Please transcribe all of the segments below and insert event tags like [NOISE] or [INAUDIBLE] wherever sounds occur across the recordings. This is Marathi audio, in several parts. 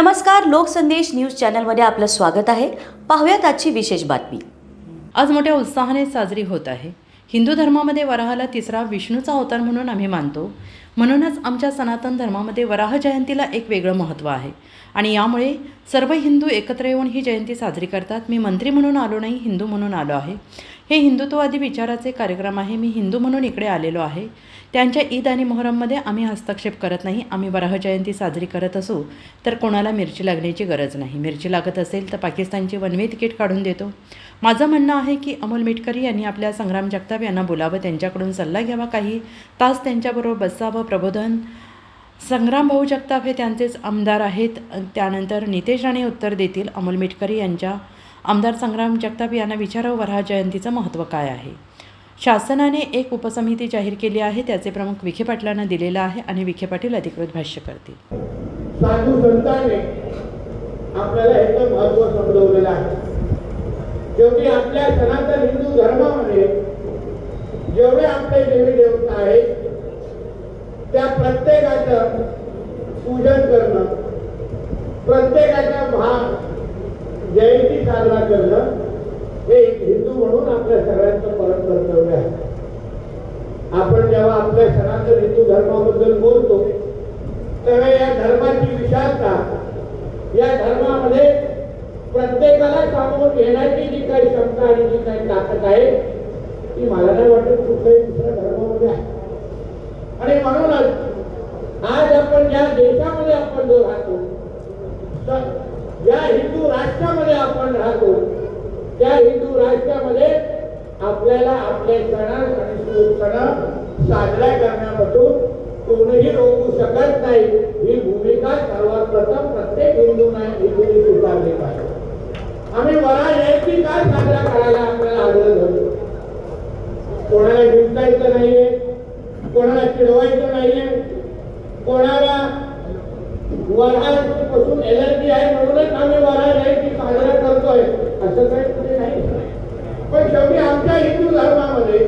नमस्कार लोकसंदेश न्यूज चॅनलमध्ये आपलं स्वागत आहे. पाहूयात आजची विशेष बातमी. आज मोठ्या उत्साहाने साजरी होत आहे. हिंदू धर्मामध्ये वराहाला तिसरा विष्णूचा अवतार म्हणून आम्ही मानतो. म्हणूनच आमच्या सनातन धर्मामध्ये वराह जयंतीला एक वेगळं महत्त्व आहे. आणि यामुळे सर्व हिंदू एकत्र येऊन ही जयंती साजरी करतात. मी मंत्री म्हणून आलो नाही हिंदू म्हणून आलो आहे. हे हिंदुत्ववादी विचाराचे कार्यक्रम आहे. मी हिंदू म्हणून इकडे आलेलो आहे. त्यांच्या ईद आणि मोहरममध्ये आम्ही हस्तक्षेप करत नाही. आम्ही वराह जयंती साजरी करत असू तर कोणाला मिरची लागण्याची गरज नाही. मिरची लागत असेल तर पाकिस्तानची वनवे तिकीट काढून देतो. माझं म्हणणं आहे की अमोल मिटकरी यांनी आपल्या संग्राम जगताप यांना बोलावं त्यांच्याकडून सल्ला घ्यावा. काही तास त्यांच्याबरोबर बसावं प्रबोधन. संग्राम भाऊ जगताप हे त्यांचेच आमदार आहेत. त्यानंतर नितेश राणे उत्तर देतील. अमोल मिटकरी यांच्या आमदार संग्राम जगताप यांना विचारावं वराह जयंतीचं महत्त्व काय आहे? शासनाने एक उपसमिती जाहीर केली आहे त्याचे प्रमुख विखे पाटलांना दिलेला आहे आणि विखे पाटील अधिकृत भाष्य करतील. साधू संतांनी आपल्याला एकदम महत्त्व समजवलेलं आहे. शेवटी आपल्या सनातन हिंदू धर्मामध्ये जेवढे आपले देवी देवता आहेत त्या प्रत्येकाचं पूजन करणं प्रत्येकाचा भाग जयंती साजरा करणं हे एक हिंदू म्हणून आपल्या सगळ्यांचं परत आपण जेव्हा आपल्या सनातन हिंदू धर्माबद्दल बोलतो तेव्हा या धर्माची विशालता या धर्मामध्ये प्रत्येकाला सामावून घेण्याची जी काही क्षमता आणि जी काही ताकद आहे ती मला नाही वाटत कुठल्याही दुसऱ्या धर्मामध्ये आहे. आणि म्हणूनच आज आपण ज्या देशामध्ये आपण जो राहतो तर ज्या हिंदू राष्ट्रामध्ये आपण राहतो त्या हिंदू राष्ट्रामध्ये आपल्याला आपले सण आणि सण साजरा करण्यापासून कोणीही रोखू शकत नाही. ही भूमिका सर्वात प्रथम प्रत्येक हिंदूने हिंदूने स्वीकारली पाहिजे. आम्ही वरा यायची काय साजरा करायला आपल्याला आग्रह धरतो कोणाला जिंकायचं नाहीये? कोणाला चिडवायचं नाहीये? कोणाला वरापासून एलर्जी आहे म्हणूनच आम्ही वरा यायची साजरा करतोय. असं काही कुठे नाही. पण शेवटी हिंदू धर्मामध्ये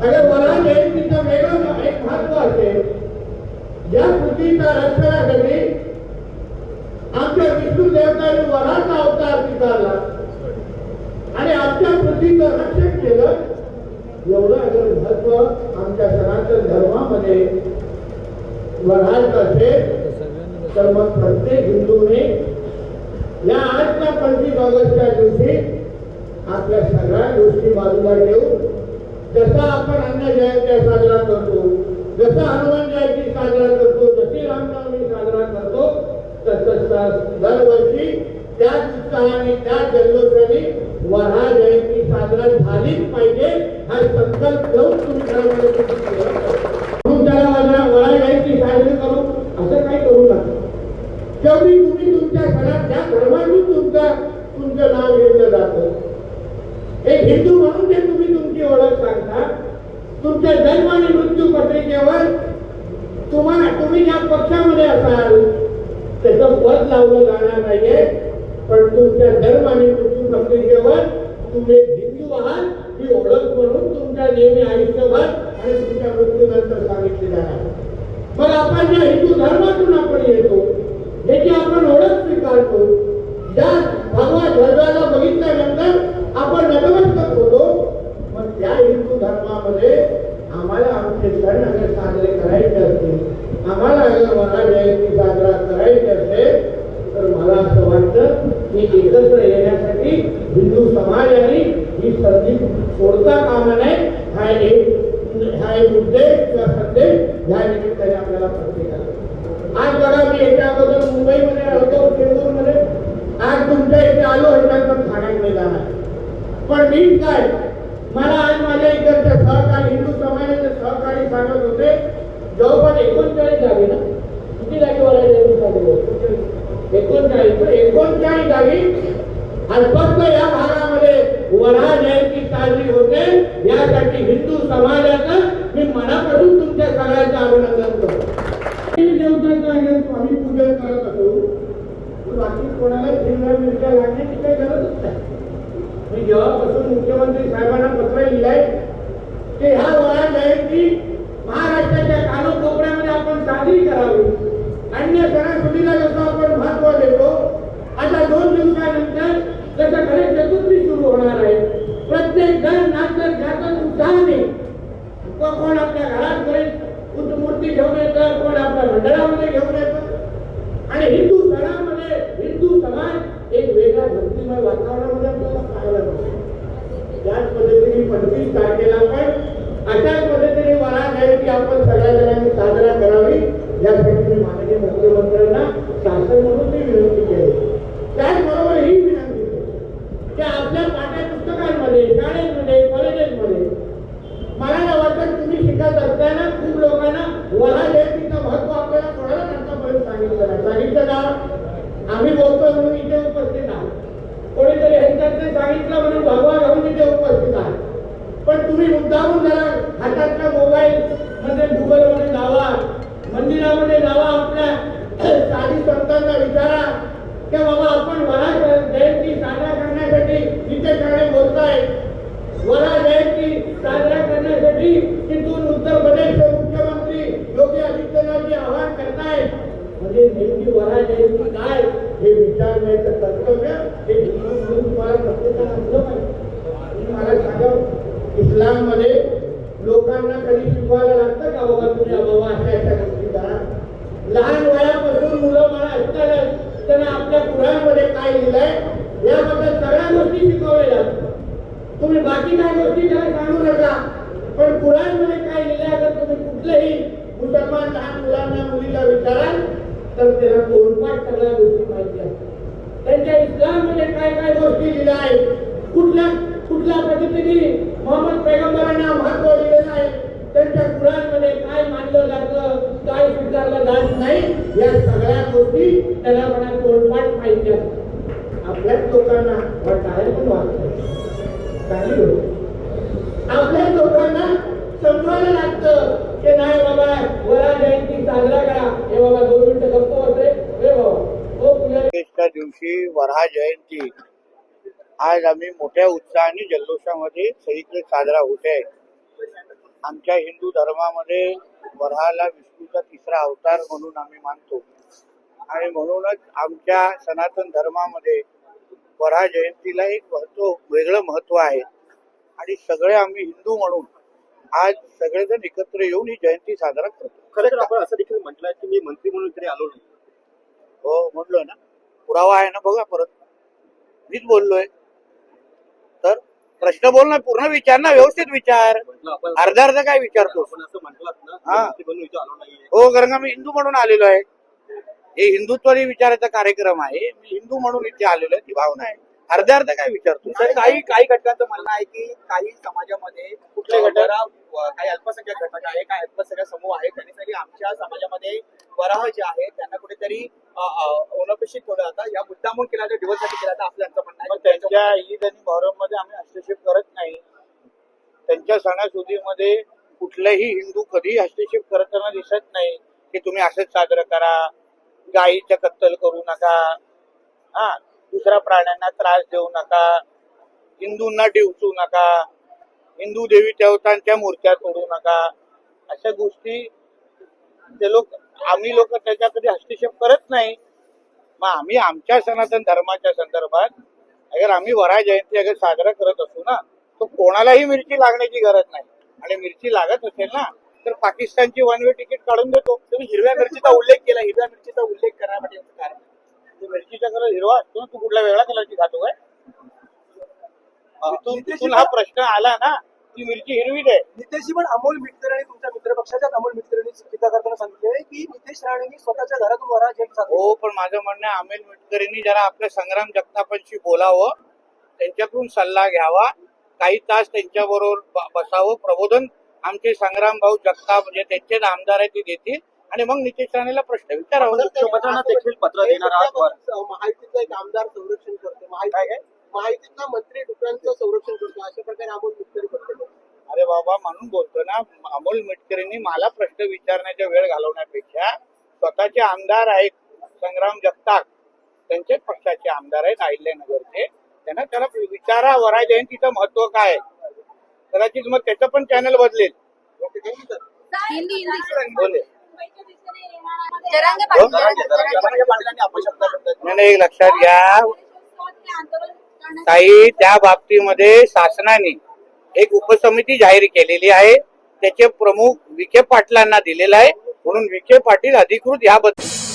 अगर वरा जयंतीचं वेगळं एक महत्त्व असेल या पृथ्वीच्या रक्षणासाठी आमच्या विष्णू देवताने वराचा अवतार स्वीकारला. आणि आमच्या पृथ्वीचं रक्षण केलं एवढं अगर महत्त्व आमच्या सनातन धर्मामध्ये वराचं असेल तर मग प्रत्येक हिंदूने या आजच्या पंचवीस ऑगस्टच्या दिवशी आपल्या सगळ्या गोष्टी बाजूला ठेवून जसा आपण अन्न जयंत्या साजरा करतो जसा हनुमान जयंती साजरा करतो जशी रामनवमी साजरा करतो तसंच दरवर्षी त्याच उत्साहाने त्या जल्लोषाने वरा जयंती साजरा झालीच पाहिजे हा संकल्प घेऊन तुम्ही म्हणून त्याला वरा वरा जयंती साजरी करू असं काही करू नका. शेवटी तुम्ही तुमच्या घरात त्या धर्मातून तुमचं तुमचं नाव घेतलं जातं एक हिंदू म्हणून जे तुम्ही तुमची ओळख सांगता तुमच्या जन्म आणि मृत्यू पत्रिकेवर तुम्हाला तुम्ही ज्या पक्षामध्ये असाल त्याचं पद लावलं जाणार नाहीये. पण तुमच्या धर्म आणि मृत्यू पत्रिकेवर तुम्ही हिंदू आहात ही ओळख म्हणून तुमच्या नेहमी आयुष्यभर आणि तुमच्या मृत्यूनंतर सांगितली जाणार. पण आपण ज्या हिंदू धर्मातून आपण येतो याची आपण ओळख स्वीकारतो ज्या भगवा ध्वजाला बघितल्यानंतर आपण नतमस्तक होतो मग त्या हिंदू धर्मामध्ये आम्हाला आमचे सण अगर साजरे करायचे असतील आम्हाला अगर वरा जयंती साजरा करायची असेल तर मला असं वाटतं की एकत्र येण्यासाठी हिंदू समाजाने ही संधी सोडता कामा नये हा एक हा एक उद्देश संदेश या निमित्ताने आपल्याला प्रत्येकाला आज बघा मी याच्या अगोदर मुंबईमध्ये आलो चेंबूरमध्ये आज तुमच्या इथे आलो याच्यानंतर ठाण्यामध्ये जाणार. पण मी काय मला आज माझ्या इकडचे सहकारी हिंदू समाजाचे सहकारी सांगत होते जवळपास एकोणचाळीस जागी ना? किती जागी वरायचे एकोणचाळीस. एकोणचाळीस जागी. आणि फक्त या भागामध्ये वरा जयंती साजरी होते यासाठी हिंदू समाजाचं मी मनापासून तुमच्या सगळ्यांचं अभिनंदन करतो. देवतांचं अगर आम्ही पूजन करत असो बाकी कोणाला हिरव्या मिरच्या लागण्याची काही गरजच नाही. मी जेव्हापासून मुख्यमंत्री साहेबांना पत्र लिहिलंय की ह्या वरा जयंती महाराष्ट्राच्या कानाकोपऱ्यामध्ये आपण साजरी करावी अन्य सणासुदीला जसं आपण महत्त्व उत्साहाने कोण आपल्या घरात घरी उंच मूर्ती घेऊन येतं कोण आपल्या मंडळामध्ये घेऊन येतं? आणि हिंदू सणामध्ये हिंदू समाज एक वेगळ्या भक्तिमय वातावरणामध्ये आपल्याला पाहायला मिळतो. त्याच पद्धतीने पंचवीस तारखेला पण अशाच पद्धतीने मला वरा की आपण सगळ्या जणांनी साजरा करावी यासाठी मी माननीय मुख्यमंत्र्यांना शासन म्हणून मी विनंती केली त्याचबरोबर ही विनंती केली की आपल्या पाठ्यपुस्तकांमध्ये शाळेमध्ये कॉलेजेसमध्ये मला नाही वाटत तुम्ही शिकत असताना खूप लोकांना वरा जयंतीचं महत्त्व आपल्याला कोणाला आतापर्यंत सांगितलं नाही सांगितलं होतो म्हणून इथे उपस्थित आहे. कोणीतरी ह्यांच्यातले सांगितलं म्हणून भगवा घेऊन इथे उपस्थित आहे. पण तुम्ही मुद्दामून जरा हातातल्या मोबाईल मध्ये गुगलमध्ये जावा मंदिरामध्ये जावा आपल्या [CLEARS THROAT] साधी संतांना विचारा. की बाबा आपण वरा जयंती साजरा करण्यासाठी इथे शाळे बोलताय. वरा जयंती साजरा करण्यासाठी तिथून उत्तर प्रदेशचे मुख्यमंत्री योगी आदित्यनाथजी आवाहन करताय म्हणजे नेमकी वरा जयंती काय? हे तर कर्तव्य हे हिंदू म्हणून तुम्हाला प्रत्येकाला असलं पाहिजे. मला सांगा इस्लाममध्ये लोकांना कधी शिकवायला लागतं का बाबा तुम्ही बाबा अशा अशा गोष्टी करा? लहान वयापासून मुलं मला असताना त्यांना आपल्या कुराणमध्ये काय लिहिलंय याबद्दल सगळ्या गोष्टी शिकवलेल्या तुम्ही बाकी काय गोष्टी त्याला सांगू नका पण कुराणमध्ये काय लिहिलंय जर तुम्ही कुठलंही मुसलमान लहान मुलांना मुलीला विचाराल तर त्याला तोंडपाठ सगळ्या गोष्टी माहिती असतात त्यांच्या इस्लाममध्ये काय काय गोष्टी लिहिल्या आहेत? कुठल्या कुठल्या पद्धतीने मोहम्मद पैगंबरांना महत्त्व दिलेलं आहे? त्यांच्या कुराणमध्ये काय मानलं जातं काय स्वीकारलं जात नाही या सगळ्या गोष्टी त्याला म्हणा तोंडपाठ माहिती असतात आपल्याच लोकांना वाटायला पण वाटतं चांगली गोष्ट आपल्याच लोकांना समजायला लागतं की नाही बाबा वरा जयंती साजरा करा हे बाबा दोन मिनिटं गप्प बसले हे बाबा हो पुजारी च्या दिवशी वरहा जयंती. आज आम्ही मोठ्या उत्साहाने जल्लोषामध्ये सगळीकडे साजरा होत आहे. आमच्या हिंदू धर्मामध्ये वरहाला विष्णूचा तिसरा अवतार म्हणून आम्ही मानतो. आणि म्हणूनच आमच्या सनातन धर्मामध्ये वरहा जयंतीला एक महत्त्व वेगळं महत्त्व आहे. आणि सगळे आम्ही हिंदू म्हणून आज सगळेजण एकत्र येऊन ही जयंती साजरा करतो. खरं तर आपण असं देखील म्हटलंय की मी मंत्री म्हणून इकडे आलो नाही. हो म्हणलोय ना. पुरावा आहे ना बघा परत. मीच बोललोय. तर प्रश्न बोल ना पूर्ण विचार ना व्यवस्थित विचार. अर्धा अर्धा काय विचारतो हा. हो कारण का मी हिंदू म्हणून आलेलो आहे. हे हिंदुत्वादी विचाराचा कार्यक्रम आहे. मी हिंदू म्हणून इथे आलेलो आहे ती भावना आहे. अर्ध्या अर्धा काय विचारतो? तर काही काही घटकांचं म्हणणं आहे की काही समाजामध्ये कुठले घटक? वरा- व- काही अल्पसंख्याक घटक आहे काही अल्पसंख्याक समूह आहे त्यांनी तरी आमच्या समाजामध्ये वराह जे आहे त्यांना कुठेतरी अनपेक्षित ठेवलं जातं या मुद्दामून केला जातो दिवससाठी केला जातं असं त्यांचं म्हणणं पण आहे त्यांच्या ईद आणि मोहरममध्ये आम्ही हस्तक्षेप करत नाही. त्यांच्या सणासुदीमध्ये कुठलाही हिंदू कधीही हस्तक्षेप करताना दिसत नाही की तुम्ही असंच साजरं करा गायीचं कत्तल करू नका. हा दुसऱ्या प्राण्यांना त्रास देऊ नका. हिंदूंना डिवचू नका. हिंदू देवी देवतांच्या मूर्त्या तोडू नका. अशा गोष्टी ते लोक आम्ही लोक त्याच्या कधी हस्तक्षेप करत नाही. मग आम्ही आमच्या सनातन धर्माच्या संदर्भात अगर आम्ही वरा जयंती अगर साजरा करत असू ना तर कोणालाही मिरची लागण्याची गरज नाही. आणि मिरची लागत असेल ना तर पाकिस्तानची वन वे तिकीट काढून देतो. तुम्ही हिरव्या मिरचीचा उल्लेख केला. हिरव्या मिरचीचा उल्लेख करा म्हणजे कारण तू मिरचीचा कलर हिरवा असतो तू कुठल्या वेगळ्या कलरची खातो काय? तिथून हा प्रश्न आला ना ती मिरची हिरवीच आहे नितेशजी पण अमोल मिटकर आणि तुमच्या मित्रपक्षाच्याच अमोल मिटकरांनी टीका करताना सांगितले की नितेश राणेंनी स्वतःच्या घरातून वरा साजरी हो पण माझं म्हणणं आहे अमिल मिटकरींनी जरा आपल्या संग्राम जगतापांशी बोलावं त्यांच्याकडून सल्ला घ्यावा काही तास त्यांच्याबरोबर ब- बसावं प्रबोधन आमचे संग्राम भाऊ जगताप म्हणजे त्यांचेच आमदार आहे ते देतील. आणि मग नितेश राणेला प्रश्न विचारावा. मुख्यमंत्र्यांना देखील पत्र देणार आहात वर. महायुतीचा एक आमदार संरक्षण करतो. महायुती महायुतीतला मंत्री डुकरांचं संरक्षण करतो. अशा प्रकारे अमोल मिटकरी करतो. अरे बाबा म्हणून बोलतो ना अमोल मिटकरींनी मला प्रश्न विचारण्याचा वेळ घालवण्यापेक्षा स्वतःचे आमदार आहेत संग्राम जगताप त्यांचेच पक्षाचे आमदार आहेत अहिल्यानगरचे त्यांना त्याला विचारा वराय जयंतीचं महत्त्व काय आहे. कदाचित मग त्याचं पण चॅनल बदलेल. बोले. नाही एक लक्षात घ्या. काही त्या बाबतीमध्ये शासनाने एक उपसमिती जाहीर केलेली आहे. त्याचे प्रमुख विखे पाटलांना दिलेला आहे. म्हणून विखे पाटील अधिकृत याबद्दल